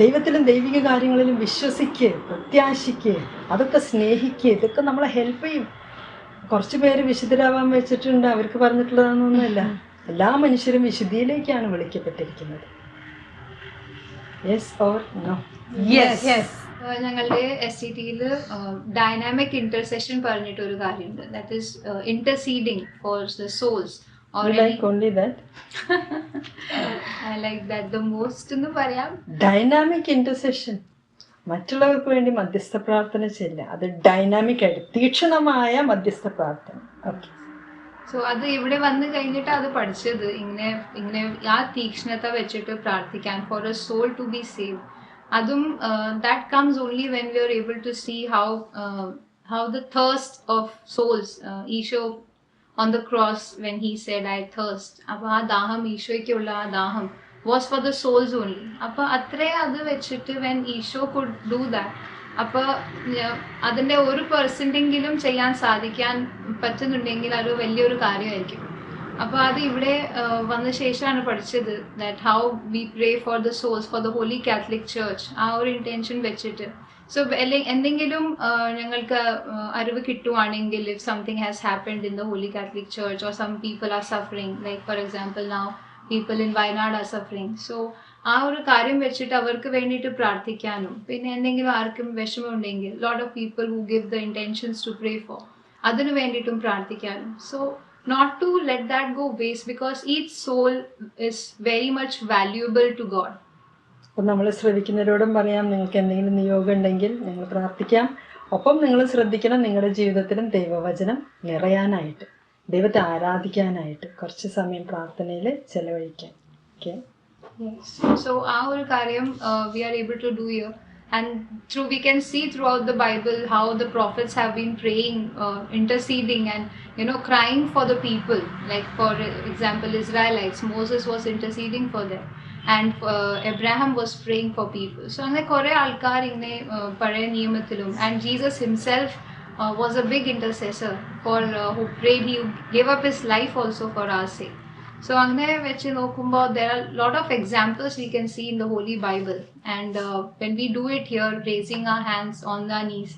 ദൈവത്തിലും ദൈവിക കാര്യങ്ങളിലും വിശ്വസിക്ക് പ്രത്യാശിക്ക് അതൊക്കെ സ്നേഹിക്ക് ഇതൊക്കെ നമ്മളെ ഹെൽപ്പ് ചെയ്യും. കുറച്ച് പേര് വിശുദ്ധരാവാൻ വെച്ചിട്ടുണ്ട് അവർക്ക് പറഞ്ഞിട്ടുള്ളതാണെന്നൊന്നുമല്ല. എല്ലാ മനുഷ്യരും വിശുദ്ധിയിലേക്കാണ് വിളിക്കപ്പെട്ടിരിക്കുന്നത്. Yes or no yes yes ഞങ്ങളുടെ എസ് സി ടിയിൽ ഡൈനാമിക് ഇന്റർസെഷൻ പറഞ്ഞിട്ട് ഒരു കാര്യമുണ്ട്. That is interceding for the souls or like only that I like that the most എന്ന് പറയാം. ഡൈനാമിക് ഇന്റർസെഷൻ മറ്റുള്ളവർക്ക് വേണ്ടി മധ്യസ്ഥ പ്രാർത്ഥന ചെയ്യില്ല അത് ഡൈനാമിക് ആയിട്ട് തീക്ഷണമായ മധ്യസ്ഥ പ്രാർത്ഥന. ഓക്കെ സോ അത് ഇവിടെ വന്ന് കഴിഞ്ഞിട്ട് അത് പഠിച്ചത്. ഇങ്ങനെ ഇങ്ങനെ ആ തീക്ഷ്ണത വെച്ചിട്ട് പ്രാർത്ഥിക്കാൻ for a soul to be save അതും that comes only when we are able to see how how the thirst of souls Eesho on the cross when he said I thirst അപ്പോൾ ആ ദാഹം ഈശോയ്ക്കുള്ള ആ ദാഹം was for the souls only അപ്പോൾ അത്രേ അത് വെച്ചിട്ട് when Eesho could do that അപ്പോൾ അതിന്റെ ഒരു പെർസെന്റെങ്കിലും ചെയ്യാൻ സാധിക്കാൻ പറ്റുന്നുണ്ടെങ്കിൽ അത് വലിയൊരു കാര്യമായിരിക്കും. അപ്പോൾ അത് ഇവിടെ വന്ന ശേഷമാണ് പഠിച്ചത് that how we pray for the souls for the holy Catholic church ആ ഒരു ഇന്റൻഷൻ വെച്ചിട്ട്. സോ എന്തെങ്കിലും ആ, ഞങ്ങൾക്ക് ആ, അറിവ് കിട്ടുവാണെങ്കിൽ if something has happened in the holy Catholic church or some people are suffering like for example now people in Wayanad are suffering so ആ ഒരു കാര്യം വെച്ചിട്ട് അവർക്ക് വേണ്ടിയിട്ട് പ്രാർത്ഥിക്കാനും പിന്നെ എന്തെങ്കിലും ആർക്കും വിഷമമുണ്ടെങ്കിൽ lot of people who give the intentions to pray for അതിനു വേണ്ടിയിട്ടും പ്രാർത്ഥിക്കാനും. So not to let that go waste because each soul is very much valuable to God അപ്പം നമ്മൾ ശ്രദ്ധിക്കുന്നവരോടും പറയാം നിങ്ങൾക്ക് എന്തെങ്കിലും നിയോഗം ഉണ്ടെങ്കിൽ ഞങ്ങൾ പ്രാർത്ഥിക്കാം. ഒപ്പം നിങ്ങൾ ശ്രദ്ധിക്കണം നിങ്ങളുടെ ജീവിതത്തിലും ദൈവവചനം നിറയാനായിട്ട് ദൈവത്തെ ആരാധിക്കാനായിട്ട് കുറച്ച് സമയം പ്രാർത്ഥനയിൽ ചെലവഴിക്കാം. ഓക്കെ? സോ ആ ഒരു കാര്യം we are able to do you and through we can see throughout the Bible how the prophets have been praying interceding and you know crime for the people like for example Israel likes Moses was interceding for the and uh, Abraham was praying for people. So അങ്ങനെ കുറേ ആൾക്കാർ ഇങ്ങനെ uh, പഴയ നിയമത്തിലും and Jesus himself uh, was a big intercessor for uh, who prayed. He gave up his life also for our sake. So അങ്ങനെ വെച്ച് നോക്കുമ്പോൾ there are lot of examples we can see in the holy Bible and when we do it here raising ആ hands on the knees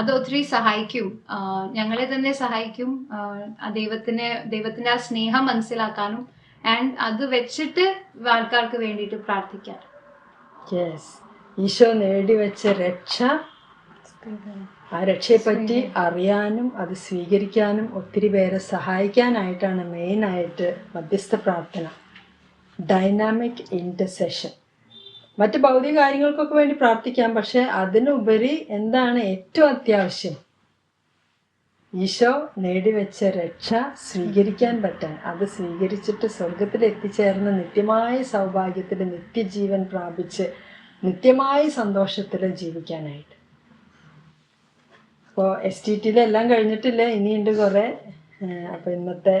അത് ഒത്തിരി സഹായിക്കും ആഹ് ഞങ്ങളെ തന്നെ സഹായിക്കും ആഹ് ആ ദൈവത്തിനെ ദൈവത്തിന്റെ ആ സ്നേഹം മനസ്സിലാക്കാനും ആൻഡ് അത് വെച്ചിട്ട് ആൾക്കാർക്ക് വേണ്ടിയിട്ട് പ്രാർത്ഥിക്കാം. യെസ് ഈശോ നേടിവെച്ച രക്ഷ ആ രക്ഷയെപ്പറ്റി അറിയാനും അത് സ്വീകരിക്കാനും ഒത്തിരി പേരെ സഹായിക്കാനായിട്ടാണ് മെയിനായിട്ട് മധ്യസ്ഥ പ്രാർത്ഥന. ഡൈനാമിക് ഇന്റർസെഷൻ മറ്റ് ഭൗതിക കാര്യങ്ങൾക്കൊക്കെ വേണ്ടി പ്രാർത്ഥിക്കാം പക്ഷെ അതിനുപരി എന്താണ് ഏറ്റവും അത്യാവശ്യം? ഈശോ നേടിവെച്ച രക്ഷ സ്വീകരിക്കാൻ പറ്റാൻ. അത് സ്വീകരിച്ചിട്ട് സ്വർഗത്തിൽ എത്തിച്ചേർന്ന നിത്യമായ സൗഭാഗ്യത്തിൽ നിത്യജീവൻ പ്രാപിച്ച് നിത്യമായ സന്തോഷത്തിൽ ജീവിക്കാനായിട്ട്. അപ്പോൾ എസ് ടി ടിയിലെല്ലാം കഴിഞ്ഞിട്ടില്ല? ഇനിയുണ്ട് കുറേ. അപ്പോൾ ഇന്നത്തെ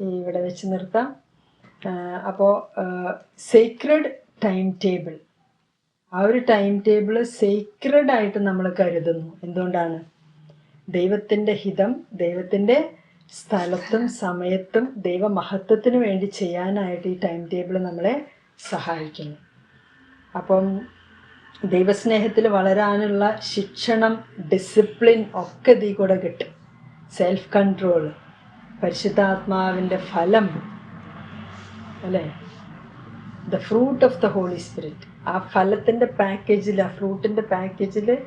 ഇവിടെ വെച്ച് നിർത്താം. അപ്പോൾ സീക്രഡ് ടൈം ടേബിൾ ആ ഒരു ടൈം ടേബിൾ സീക്രഡ് ആയിട്ട് നമ്മൾ കരുതുന്നു. എന്തുകൊണ്ടാണ്? ദൈവത്തിന്റെ ഹിതം ദൈവത്തിന്റെ സ്ഥലത്തും സമയത്തും ദൈവമഹത്വത്തിന് വേണ്ടി ചെയ്യാനായിട്ട് ഈ ടൈം ടേബിൾ നമ്മളെ സഹായിക്കുന്നു. അപ്പം ദൈവസ്നേഹത്തിൽ വളരാനുള്ള ശിക്ഷണം ഡിസിപ്ലിൻ ഒക്കെ ഇതിൽ കൂടെ കിട്ടും. സെൽഫ് കൺട്രോൾ പരിശുദ്ധാത്മാവിന്റെ ഫലം അല്ലേ? The fruit of the holy spirit ആ ഫലത്തിന്റെ പാക്കേജിൽ ആ ഫ്രൂട്ടിന്റെ പാക്കേജിൽ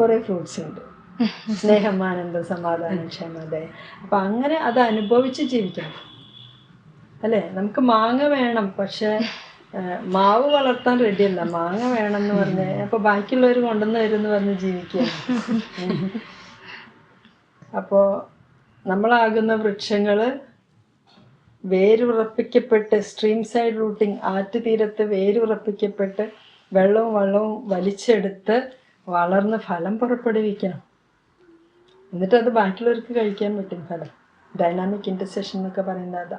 കുറേ ഫ്രൂട്ട്സ് ഉണ്ട്. സ്നേഹം ആനന്ദം സമാധാനം ക്ഷമത അപ്പം അങ്ങനെ അത് അനുഭവിച്ച് ജീവിക്കണം. അല്ലേ? നമുക്ക് മാങ്ങ വേണം പക്ഷെ മാവ് വളർത്താൻ റെഡിയല്ല മാങ്ങ വേണം എന്ന് പറഞ്ഞ് അപ്പൊ ബാക്കിയുള്ളവർ കൊണ്ടുവന്ന് വരും എന്ന് പറഞ്ഞ് ജീവിക്കുക. അപ്പോ നമ്മളാകുന്ന വൃക്ഷങ്ങൾ വേരുറപ്പിക്കപ്പെട്ട് സ്ട്രീം സൈഡ് റൂട്ടിങ് ആറ്റുതീരത്ത് വേരുറപ്പിക്കപ്പെട്ട് വെള്ളവും വെള്ളവും വലിച്ചെടുത്ത് വളർന്ന് ഫലം പുറപ്പെടുവിക്കണം. എന്നിട്ട് അത് ബാക്കിയുള്ളവർക്ക് കഴിക്കാൻ പറ്റും ഫലം ഡൈനാമിക് ഇന്റർസെഷൻ എന്നൊക്കെ പറയുന്നത് അതാ.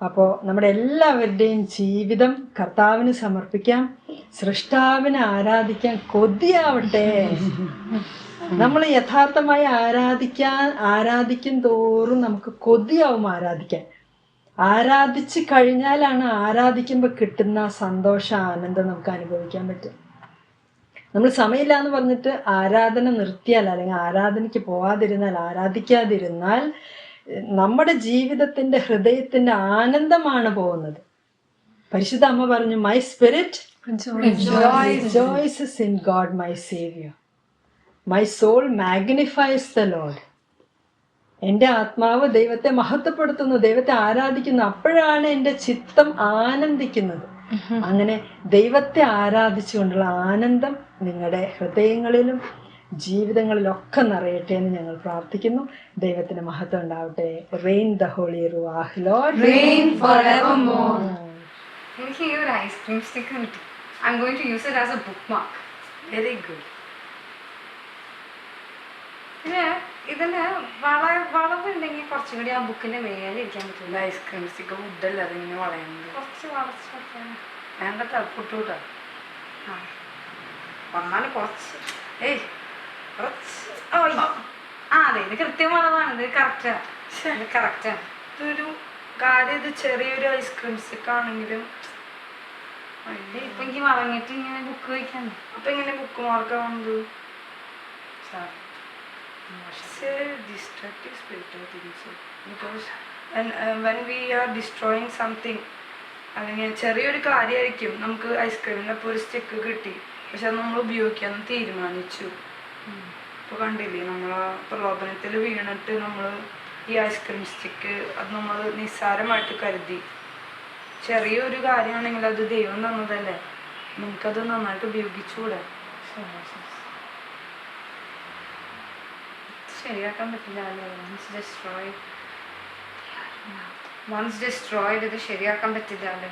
അപ്പോൾ നമ്മുടെ എല്ലാവരുടെയും ജീവിതം കർത്താവിന് സമർപ്പിക്കാം സൃഷ്ടാവിനെ ആരാധിക്കാൻ കൊതിയാവട്ടെ. നമ്മൾ യഥാർത്ഥമായി ആരാധിക്കാൻ ആരാധിക്കും തോറും നമുക്ക് കൊതിയാവും ആരാധിക്കാൻ. ആരാധിച്ച് കഴിഞ്ഞാലാണ് ആരാധിക്കുമ്പോൾ കിട്ടുന്ന സന്തോഷ ആനന്ദം നമുക്ക് അനുഭവിക്കാൻ പറ്റും. നമ്മൾ സമയമില്ല എന്ന് പറഞ്ഞിട്ട് ആരാധന നിർത്തിയാൽ അല്ലെങ്കിൽ ആരാധനയ്ക്ക് പോവാതിരുന്നാൽ ആരാധിക്കാതിരുന്നാൽ നമ്മുടെ ജീവിതത്തിന്റെ ഹൃദയത്തിന്റെ ആനന്ദമാണ് പോകുന്നത്. പരിശുദ്ധ അമ്മ പറഞ്ഞു my spirit in God my saviour my soul magnifies the Lord. എന്റെ ആത്മാവ് ദൈവത്തെ മഹത്വപ്പെടുത്തുന്നു ദൈവത്തെ ആരാധിക്കുന്നു. അപ്പോഴാണ് എന്റെ ചിത്തം ആനന്ദിക്കുന്നത്. അങ്ങനെ ദൈവത്തെ ആരാധിച്ചുകൊണ്ടുള്ള ആനന്ദം നിങ്ങളുടെ ഹൃദയങ്ങളിലും ജീവിതങ്ങളിലൊക്കെ നിറയട്ടെ എന്ന് ഞങ്ങൾ പ്രാർത്ഥിക്കുന്നു. ദൈവത്തിന് മഹത്വം ഉണ്ടാവട്ടെ. Reign the holy Ruah Lord Reign forevermore. എനിക്ക് ഈ ഒരു ഐസ്ക്രീം സ്റ്റിക്ക് കിട്ടി I'm going to use it as a bookmark very good പിന്നെ ഇതിന് വള വളവുണ്ടെങ്കിൽ കുറച്ചും കൂടി ആ ബുക്കിന്റെ മേലെ ഇരിക്കാൻ പറ്റില്ല. ഐസ്ക്രീം സ്റ്റിക്ക് വുഡല്ല അതിങ്ങനെ വളയുന്നത്. കുറച്ച് വളച്ച് വെക്കാൻ വേണ്ടട്ടോ വന്നാൽ ആ. വന്നാലും കുറച്ച്. ഏയ് കുറച്ച്. ഓ. ആ. അതെ ഇത് കൃത്യം വളവാണ്. ഇത് കറക്റ്റാണ് കറക്റ്റാണ് ഇതൊരു കാര്യം ഇത് ചെറിയൊരു ഐസ്ക്രീം സ്റ്റിക്ക് ആണെങ്കിലും ഇപ്പൊ എനിക്ക് വളഞ്ഞിട്ട് ഇങ്ങനെ ബുക്ക് വയ്ക്കാൻ അപ്പൊ ഇങ്ങനെ ബുക്ക് മാർക്ക് ആവുന്നത് distracting spirit I think so. Because when, uh, when we are destroying something അല്ലെങ്കിൽ ചെറിയൊരു കാര്യമായിരിക്കും നമുക്ക് ഐസ്ക്രീമിന്റെ അപ്പോൾ ഒരു സ്റ്റിക്ക് കിട്ടി. പക്ഷെ അത് നമ്മൾ ഉപയോഗിക്കാൻ തീരുമാനിച്ചു. ഇപ്പോൾ കണ്ടില്ലേ നമ്മൾ പ്രലോഭനത്തിൽ വീണിട്ട് നമ്മൾ ഈ ഐസ്ക്രീം സ്റ്റിക്ക് അത് നമ്മൾ നിസ്സാരമായിട്ട് കരുതി. ചെറിയൊരു കാര്യമാണെങ്കിൽ അത് ദൈവം തന്നതല്ലേ? നമുക്കത് നന്നായിട്ട് ഉപയോഗിച്ചുകൂടെ? ശരിയാക്കാൻ പറ്റില്ല വൺസ് ഡിസ്ട്രോയ് വൺസ് ഡിസ്ട്രോയിഡ് ഇത് ശരിയാക്കാൻ പറ്റില്ല അല്ലേ?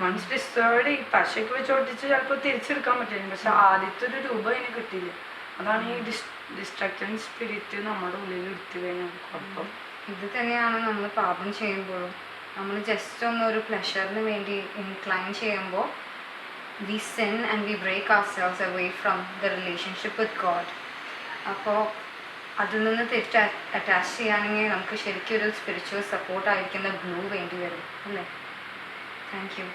വൺസ് ഈ പശയ്ക്ക് വെച്ച് ഒട്ടിച്ച് ചിലപ്പോൾ തിരിച്ചെടുക്കാൻ പറ്റില്ല. പക്ഷെ ആദ്യത്തെ ഒരു രൂപ അതിന് കിട്ടിയില്ല. അതാണ് ഈ ഡിസ് സ്പിരിറ്റ് നമ്മുടെ ഉള്ളിൽ എടുത്തു കഴിഞ്ഞാൽ കുഴപ്പം. ഇത് തന്നെയാണ് നമ്മൾ പാപം ചെയ്യുമ്പോഴും. നമ്മൾ ജസ്റ്റ് ഒന്ന് ഒരു പ്ലഷറിന് വേണ്ടി ഇൻക്ലൈൻ ചെയ്യുമ്പോൾ we sin and we break ourselves away from the relationship with God അപ്പോൾ അതിൽ നിന്ന് തിരിച്ച് അറ്റാച്ച് ചെയ്യുകയാണെങ്കിൽ നമുക്ക് ശരിക്കും ഒരു സ്പിരിച്വൽ സപ്പോർട്ടായിരിക്കുന്ന ഗ്ലൂ വേണ്ടി വരും അല്ലേ? താങ്ക് യു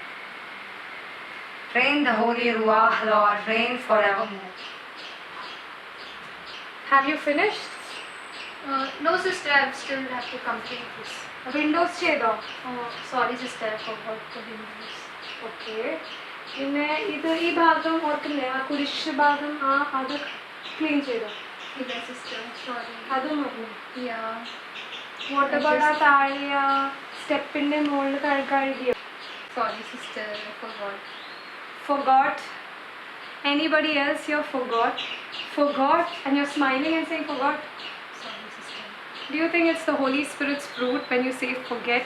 പിന്നെ ഇത് ഈ ഭാഗം ഓർക്കില്ലേ ആ കുരിശ് ഭാഗം ആ അത് ക്ലീൻ ചെയ്തോ? Yeah, sister, sorry. അതും മതി Yeah. വാട്ട് അബൌട്ട് ആ താഴെ ആ സ്റ്റെപ്പിന്റെ മുകളിൽ കഴു കഴുകിയോ Sorry, sister, I forgot. forgot anybody else here forgot forgot and you're smiling and saying forgot Sorry, sister. Do you think it's the Holy Spirit's fruit when you say forget?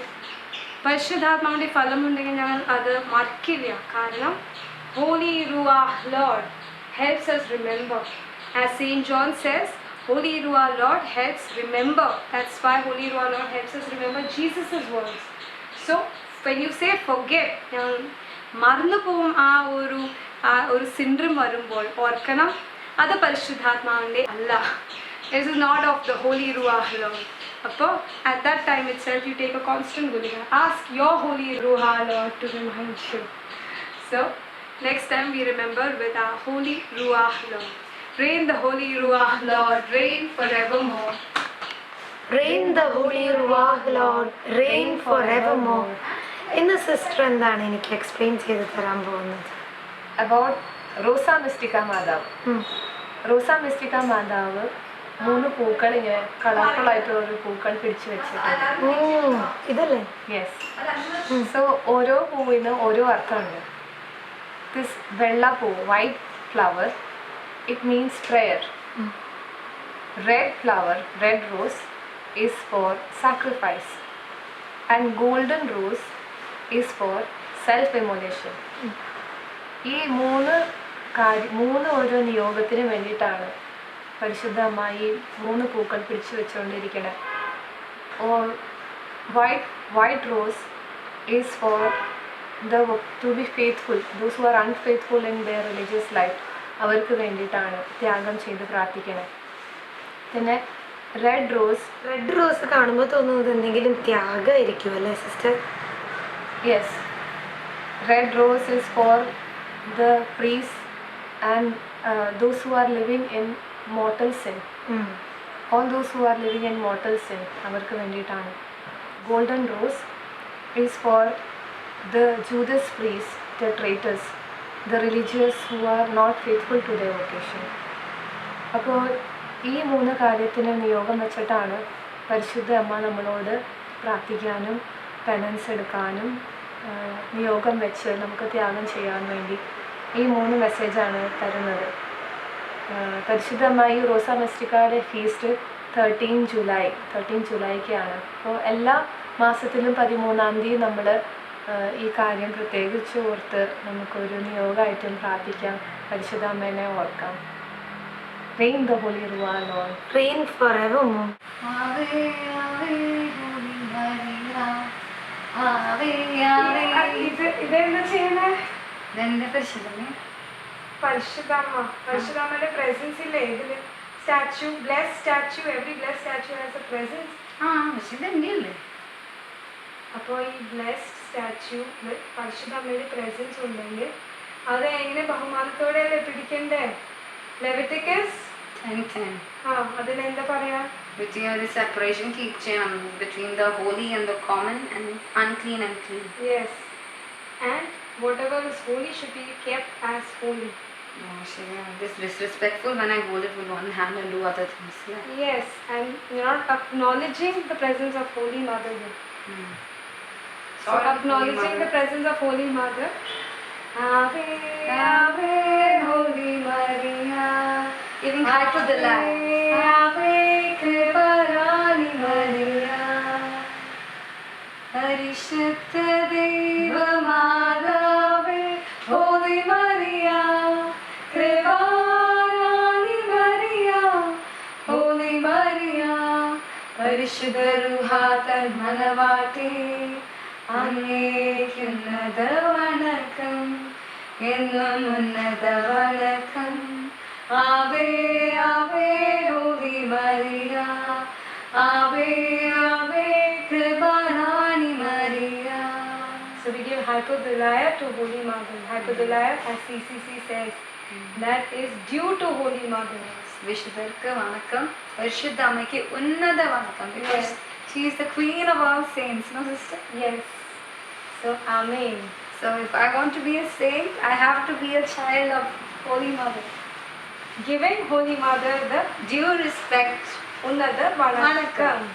പരിശുദ്ധാത്മാവിന്റെ ഫലമുണ്ടെങ്കിൽ ഞങ്ങൾ അത് മറക്കില്ല കാരണം ഹോലി ആ Lord helps us remember as Saint John says Holy Ruah Lord helps remember that's why Holy Ruah Lord helps us remember Jesus' words so when you say forget ഞങ്ങൾ മറന്നു പോവും ആ ഒരു ആ ഒരു സിൻഡ്രം വരുമ്പോൾ ഓർക്കണം അത് പരിശുദ്ധാത്മാവിന്റെ അല്ല This is not of the Holy Ruah Lord. അപ്പോൾ at that time itself you take a constant gulliga. Ask your Holy Ruah Lord to remind you. So next time we remember with our Holy Ruah Lord. Reign the Holy Ruach, Lord, reign forevermore. Reign the Holy Ruach Lord, reign forevermore. ഇന്ന് sister എന്താണ് എനിക്ക് explain ചെയ്ത് തരാൻ പോകുന്നത്? About റോസ മിസ്റ്റിക്ക മാതാവ്. റോസ മിസ്റ്റിക്ക മാതാവ് മൂന്ന് പൂക്കൾ ഇങ്ങനെ കളർഫുൾ ആയിട്ടുള്ള ഒരു പൂക്കൾ പിടിച്ചു വെച്ചിട്ടുണ്ട്. ഇതല്ലേ? യെസ് സോ ഓരോ പൂവിന് ഓരോ അർത്ഥമുണ്ട്. ദിസ് വെള്ള പൂ white flower it prayer. Mm. Red flower, red rose, is for sacrifice, and golden rose is for self immolation. ഈ മൂന്ന് കാര്യം മൂന്ന് ഓരോ നിയോഗത്തിന് വേണ്ടിയിട്ടാണ് പരിശുദ്ധ അമ്മ ഈ മൂന്ന് പൂക്കൾ പിടിച്ചു വെച്ചുകൊണ്ടിരിക്കുന്നത് or white white rose is for the to be faithful those who are unfaithful in their religious life അവർക്ക് വേണ്ടിയിട്ടാണ് ത്യാഗം ചെയ്ത് പ്രാർത്ഥിക്കുന്നത് പിന്നെ റെഡ് റോസ് റെഡ് റോസ് കാണുമ്പോൾ തോന്നുന്നത് എന്തെങ്കിലും ത്യാഗമായിരിക്കും അല്ലേ sister yes red rose is for the priests and those who are living in mortal mortal sin. Those who are living in mortal sin അവർക്ക് വേണ്ടിയിട്ടാണ്. Golden rose is for the Judas priests the traitors the religious who are not faithful to the vocation അപ്പോൾ ഈ മൂന്ന് കാര്യത്തിന് നിയോഗം വെച്ചിട്ടാണ് പരിശുദ്ധ അമ്മ നമ്മളോട് പ്രാർത്ഥിക്കാനും പെനൻസ് എടുക്കാനും നിയോഗം വെച്ച് നമുക്ക് ത്യാഗം ചെയ്യാൻ വേണ്ടി ഈ മൂന്ന് മെസ്സേജാണ് തരുന്നത്. പരിശുദ്ധ അമ്മായി റോസ മെസ്റ്റിക്കയുടെ ഫീസ്റ്റ് തേർട്ടീൻ ജൂലൈ തേർട്ടീൻ ജൂലൈക്കാണ് അപ്പോൾ എല്ലാ മാസത്തിലും പതിമൂന്നാം തീയതി നമ്മൾ ഈ കാര്യം പ്രത്യേകിച്ച് ഓർത്ത് നമുക്കൊരു നിയോഗമായിട്ടും പ്രാർത്ഥിക്കാം. പരിശുദ്ധ അമ്മേനെ ഓർക്കാം. Reign the holy Ruah Lord reign forevermore Ave, Ave, Holy Maria. Ave, Ave. ഇത് ഇതെന്താ ചെയ്യണേ? ഇതെന്റെ പരിശുദ്ധമേ? പരിശുദ്ധമ്മ പരിശുദ്ധമ്മയുടെ പ്രസൻസ് ഇല്ലേ ഇതിൽ? Statue bless statue every bless statue has a presence ആ പക്ഷെ ഇതെന്റെ അല്ലേ അപ്പോൾ ഈ ബ്ലെസ്ഡ് സ്റ്റാച്ചു പരിശുദ്ധമ്മയുടെ പ്രസൻസ് ഉണ്ടെങ്കിൽ അത് എങ്ങനെ ബഹുമാനത്തോടെയല്ലേ പിടിക്കണ്ടേ ലെവിറ്റിക്കസ് ടെൻ ടെൻ ആ അതിനെന്താ പറയാ between the separation keep ചെയ്യണം between the holy and the common and unclean and clean. Yes and whatever is holy should be kept as holy Oh, ശരിയാണ്. This disrespectful when I hold it with one hand and do other things. Yeah. Yes and you not acknowledging the presence of holy mother Hmm. So acknowledging the presence of Holy Mother. Ave, Ave, Holy Maria. Giving high to the light. Ave, Kriparani Maria. പരിശുദ്ധ ദൈവമാതാവേ Holy Maria, Kriparani Maria. Holy Maria, പരിശുദ്ധ റുഹാതൻ മനവാട്ടി അങ്ങേക്കുന്നത വണക്കം എന്നും ഉന്നത വണക്കം ആവേ ആവേ Holi Maria Ave Ave കൃപണാനി Maria So we give Hypodulaya to Holy Mother. Hypodulaya, as CCC says, that is due to Holy Mother. വിശുദ്ധർക്ക് വണക്കം പരിശുദ്ധ അമ്മയ്ക്ക് ഉന്നത വണക്കം because she is the queen of all saints no sister Yes. So, Amen. so if I want to be a saint I have to be a child of Holy Mother Giving Holy Mother the due respect Unnada Vanakkam.